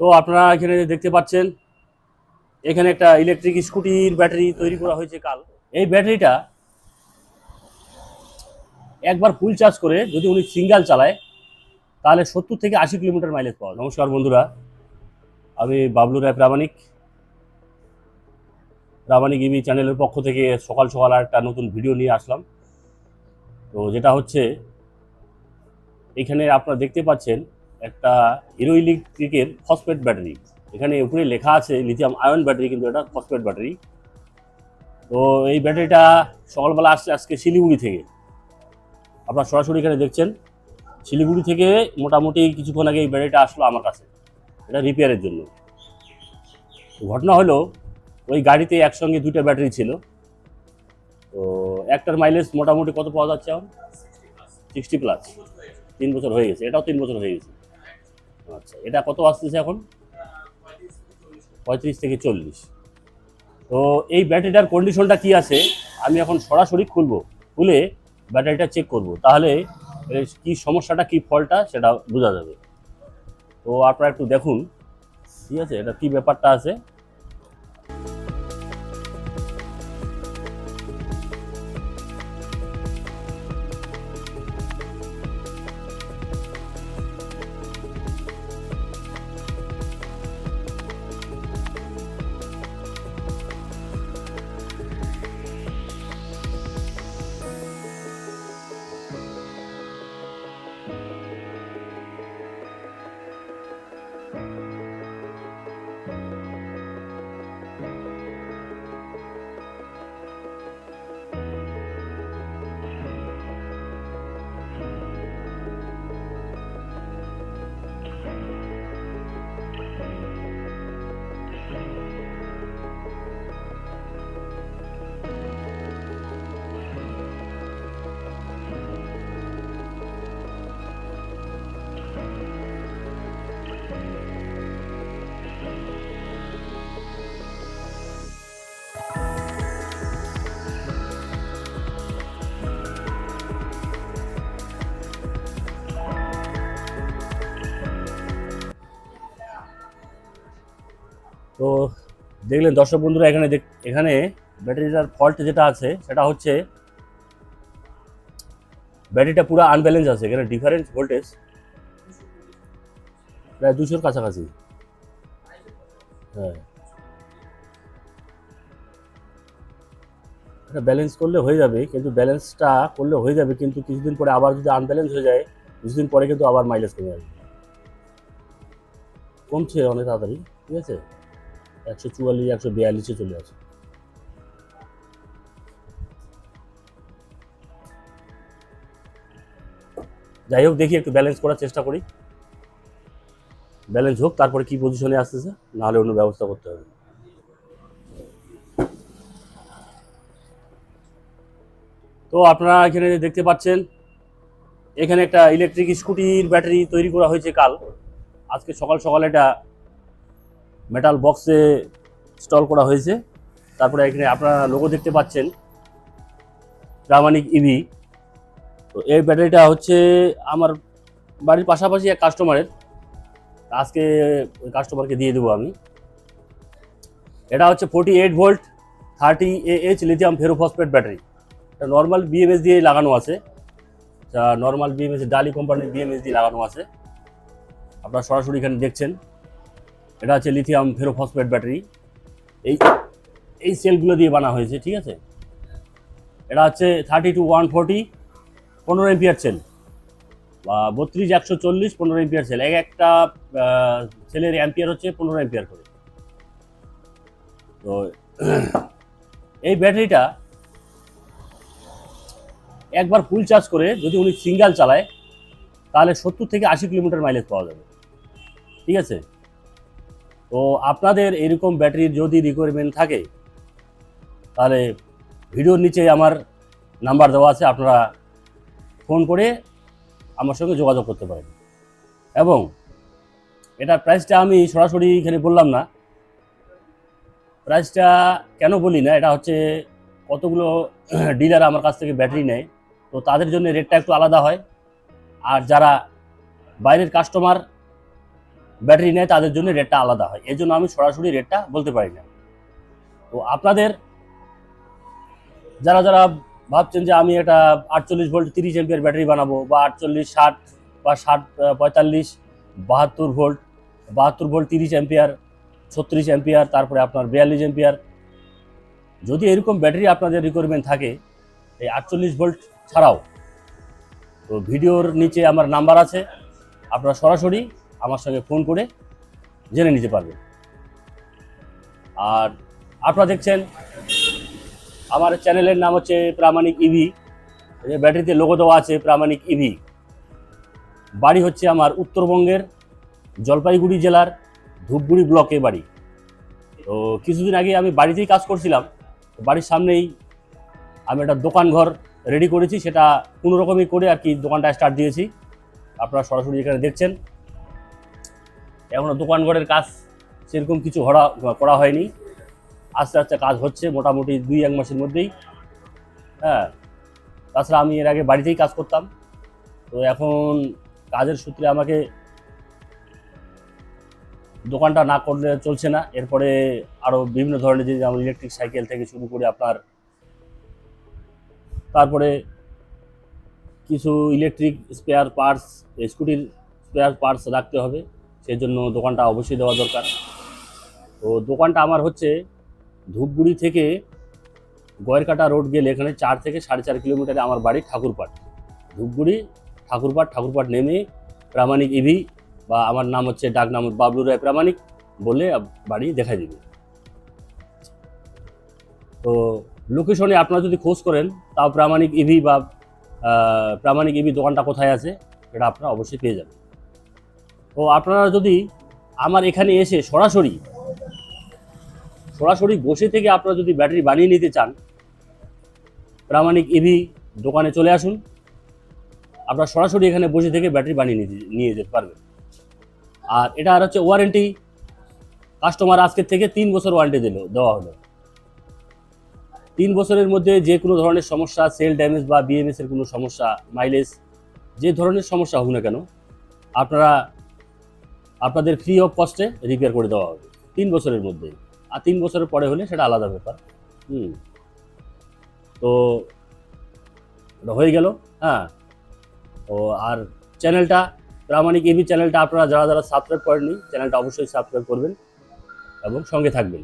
তো আপনারা এখানে দেখতে পাচ্ছেন, এখানে একটা ইলেকট্রিক স্কুটির ব্যাটারি তৈরি করা হয়েছে কাল। এই ব্যাটারিটা একবার ফুল চার্জ করে যদি উনি সিঙ্গাল চালায়, তাহলে সত্তর থেকে আশি কিলোমিটার মাইলেজ পাওয়া নমস্কার বন্ধুরা, আমি বাবলু রায় প্রামাণিক। প্রামাণিক ইবি চ্যানেলের পক্ষ থেকে সকাল সকাল একটা নতুন ভিডিও নিয়ে আসলাম। তো যেটা হচ্ছে, এখানে আপনারা দেখতে পাচ্ছেন একটা হিরো ইলেকট্রিকের ফসফেট ব্যাটারি। এখানে উপরে লেখা আছে লিথিয়াম আয়ন ব্যাটারি কিন্তু এটা ফসফেট ব্যাটারি তো এই ব্যাটারিটা সকালবেলা আসছে আজকে শিলিগুড়ি থেকে। আপনারা সরাসরি এখানে দেখছেন, শিলিগুড়ি থেকে মোটামুটি কিছুক্ষণ আগে এই ব্যাটারিটা আসলো আমার কাছে, এটা রিপেয়ারের জন্য। ঘটনা হলো, ওই গাড়িতে একসঙ্গে দুইটা ব্যাটারি ছিল। তো একটার মাইলেজ মোটামুটি কত পাওয়া যাচ্ছে এখন? সিক্সটি প্লাস তিন বছর হয়ে গেছে, এটাও তিন বছর হয়ে গেছে। আচ্ছা এটা কত আসতেছে এখন? পঁয়ত্রিশ থেকে চল্লিশ। তো এই ব্যাটারিটার কন্ডিশনটা কি আছে? আমি এখন সরাসরি খুলবো, খুলে ব্যাটারিটা চেক করব। তাহলে কি সমস্যাটা, কি ফলটা সেটা বোঝা যাবে। তো আপনারা একটু দেখুন ঠিক আছে? এটা কি ব্যাপারটা আছে? তো দেখলেন দর্শক বন্ধুরা, এখানে এখানে ব্যাটারিটার ফল্ট যেটা আছে, সেটা হচ্ছে ব্যাটারিটা পুরো আনব্যালেন্স আছে। এখানে ডিফারেন্স ভোল্টেজ প্রায় দুশোর কাছাকাছি। হ্যাঁ। এটা ব্যালেন্স করলে হয়ে যাবে, কিন্তু ব্যালেন্সটা করলে হয়ে যাবে, কিন্তু কিছুদিন পরে আবার যদি আনব্যালেন্স হয়ে যায়, কিছুদিন পরে কিন্তু আবার মাইলেজ কমে যাবে। কমছে অনেক তাড়াতাড়ি, ঠিক আছে? একশো চুয়াল্লিশ, একশো বিয়াল্লিশে চলে আসে। যাই হোক, দেখি একটু ব্যালেন্স করার চেষ্টা করি। ব্যালেন্স হোক, তারপরে কি পজিশনে আসতেছে, নাহলে অন্য ব্যবস্থা করতে হবে। তো আপনারা এখানে দেখতে পাচ্ছেন, এখানে একটা ইলেকট্রিক স্কুটির ব্যাটারি তৈরি করা হয়েছে কাল। আজকে সকাল সকাল এটা মেটাল বক্সে স্টল করা হয়েছে। তারপরে এখানে আপনারা লোগো দেখতে পাচ্ছেন প্রামাণিক ইভি তো এই ব্যাটারিটা হচ্ছে আমার বাড়ির পাশাপাশি এক কাস্টমারের আজকে কাস্টমারকে দিয়ে দেবো আমি। এটা হচ্ছে forty eight volt thirty A H lithium ferrophosphate battery এটা নর্মাল বিএমএস দিয়ে লাগানো আছে। যা নর্মাল বিএমএস ডালি কোম্পানির বিএমএস দিয়ে লাগানো আছে। আপনারা সরাসরি এখানে দেখছেন। এটা হচ্ছে লিথিয়াম ফেরোফসফেট ব্যাটারি এই এই সেলগুলো দিয়ে বানা হয়েছে, ঠিক আছে? এটা হচ্ছে থার্টি টু ওয়ান ফোর্টি পনেরো এমপিয়ার সেল বা বত্রিশ, একশো চল্লিশ, পনেরো এমপিয়ার সেল এক একটা সেলের অ্যাম্পিয়ার হচ্ছে পনেরো এমপিয়ার করে। তো, এই ব্যাটারিটা একবার ফুল চার্জ করে যদি উনি সিঙ্গেল চালায়, তাহলে সত্তর থেকে আশি কিলোমিটার মাইলেজ পাওয়া যাবে। ঠিক আছে? তো আপনাদের এরকম ব্যাটারির যদি রিকোয়ারমেন্ট থাকে, তাহলে ভিডিওর নিচে আমার নাম্বার দেওয়া আছে, আপনারা ফোন করে আমার সঙ্গে যোগাযোগ করতে পারেন। এবং এটার প্রাইসটা আমি সরাসরি এখানে বললাম না। প্রাইসটা কেন বলি না, এটা হচ্ছে কতগুলো ডিলার আমার কাছ থেকে ব্যাটারি নেয়। তো তাদের জন্য রেটটা একটু আলাদা হয়। আর যারা বাইরের কাস্টমার ব্যাটারি নেয়, তাদের জন্য রেটটা আলাদা হয়। এই আমি সরাসরি রেটটা বলতে পারি না। তো আপনাদের যারা যারা ভাবছেন যে আমি একটা আটচল্লিশ ভোল্ট তিরিশ এমপিয়ার ব্যাটারি বানাবো বা আটচল্লিশ, ষাট বা ষাট পঁয়তাল্লিশ, বাহাত্তর ভোল্ট বাহাত্তর ভোল্ট তিরিশ এমপিয়ার ছত্রিশ এমপিয়ার তারপরে আপনার বিয়াল্লিশ এমপিয়ার যদি এরকম ব্যাটারি আপনাদের রিকোয়ারমেন্ট থাকে, এই আটচল্লিশ ভোল্ট ছাড়াও, তো ভিডিওর নিচে আমার নাম্বার আছে। আপনারা সরাসরি আমার সঙ্গে ফোন করে জেনে নিতে পারবেন আর আপনারা দেখছেন, আমার চ্যানেলের নাম হচ্ছে প্রামাণিক ইভি যে ব্যাটারিতে লোগো দেওয়া আছে প্রামাণিক ইভি বাড়ি হচ্ছে আমার উত্তরবঙ্গের জলপাইগুড়ি জেলার ধূপগুড়ি ব্লকে বাড়ি। তো কিছুদিন আগে আমি বাড়িতেই কাজ করছিলাম বাড়ির সামনেই আমি একটা দোকান ঘর রেডি করেছি, সেটা কোনো রকমই করে আর কি দোকানটা স্টার্ট দিয়েছি। আপনারা সরাসরি এখানে দেখছেন। এখনও দোকান ঘরের কাজ সেরকম কিছু হরা করা হয়নি। আস্তে আস্তে কাজ হচ্ছে, মোটামুটি দুই, এক মাসের মধ্যেই। হ্যাঁ তাছাড়া আমি এর আগে বাড়িতেই কাজ করতাম। তো এখন কাজের সূত্রে আমাকে দোকানটা না করলে চলছে না। এরপরে আরও বিভিন্ন ধরনের যে যেমন ইলেকট্রিক সাইকেল থেকে শুরু করে আপনার, তারপরে কিছু ইলেকট্রিক স্পেয়ার পার্টস স্কুটির স্পেয়ার পার্টস রাখতে হবে। সেই জন্য দোকানটা অবশ্যই দেওয়া দরকার। তো দোকানটা আমার হচ্ছে ধূপগুড়ি থেকে গয়েরকাটা রোড গেলে এখানে চার থেকে সাড়ে চার কিলোমিটারে আমার বাড়ি ঠাকুরপাট। ধূপগুড়ি ঠাকুরপাট ঠাকুরপাট নেমে প্রামাণিক ইভি বা আমার নাম হচ্ছে ডাক নাম বাবলু রায় প্রামাণিক বলে বাড়ি দেখা দিবে তো লোকেশনে আপনারা যদি খোঁজ করেন তাও প্রামাণিক ইভি বা আহ, প্রামাণিক ইভি দোকানটা কোথায় আছে এটা আপনারা অবশ্যই পেয়ে যাবেন। তো আপনারা যদি আমার এখানে এসে সরাসরি সরাসরি বসে থেকে আপনারা যদি ব্যাটারি বানিয়ে নিতে চান, প্রামাণিক ইভি দোকানে চলে আসুন। আপনারা সরাসরি এখানে বসে থেকে ব্যাটারি বানিয়ে নিতে, নিয়ে যেতে পারবেন। আর এটা আর হচ্ছে ওয়ারেন্টি কাস্টমার আজকের থেকে তিন বছর ওয়ারেন্টি দিল, দেওয়া হলো। তিন বছরের মধ্যে যে কোনো ধরনের সমস্যা সেল ড্যামেজ বা বিএমএস এর কোনো সমস্যা মাইলেজ যে ধরনের সমস্যা হোক না কেন, আপনারা আপনাদের ফ্রি অফ কস্টে রিপেয়ার করে দেওয়া হবে। তিন বছরের মধ্যে। আর তিন বছরের পরে হলে সেটা আলাদা ব্যাপার। হুম। তো হয়ে গেল। হ্যাঁ। ও আর চ্যানেলটা প্রামাণিক এবি চ্যানেলটা আপনারা যারা যারা সাবস্ক্রাইব করেননি চ্যানেলটা অবশ্যই সাবস্ক্রাইব করবেন এবং সঙ্গে থাকবেন।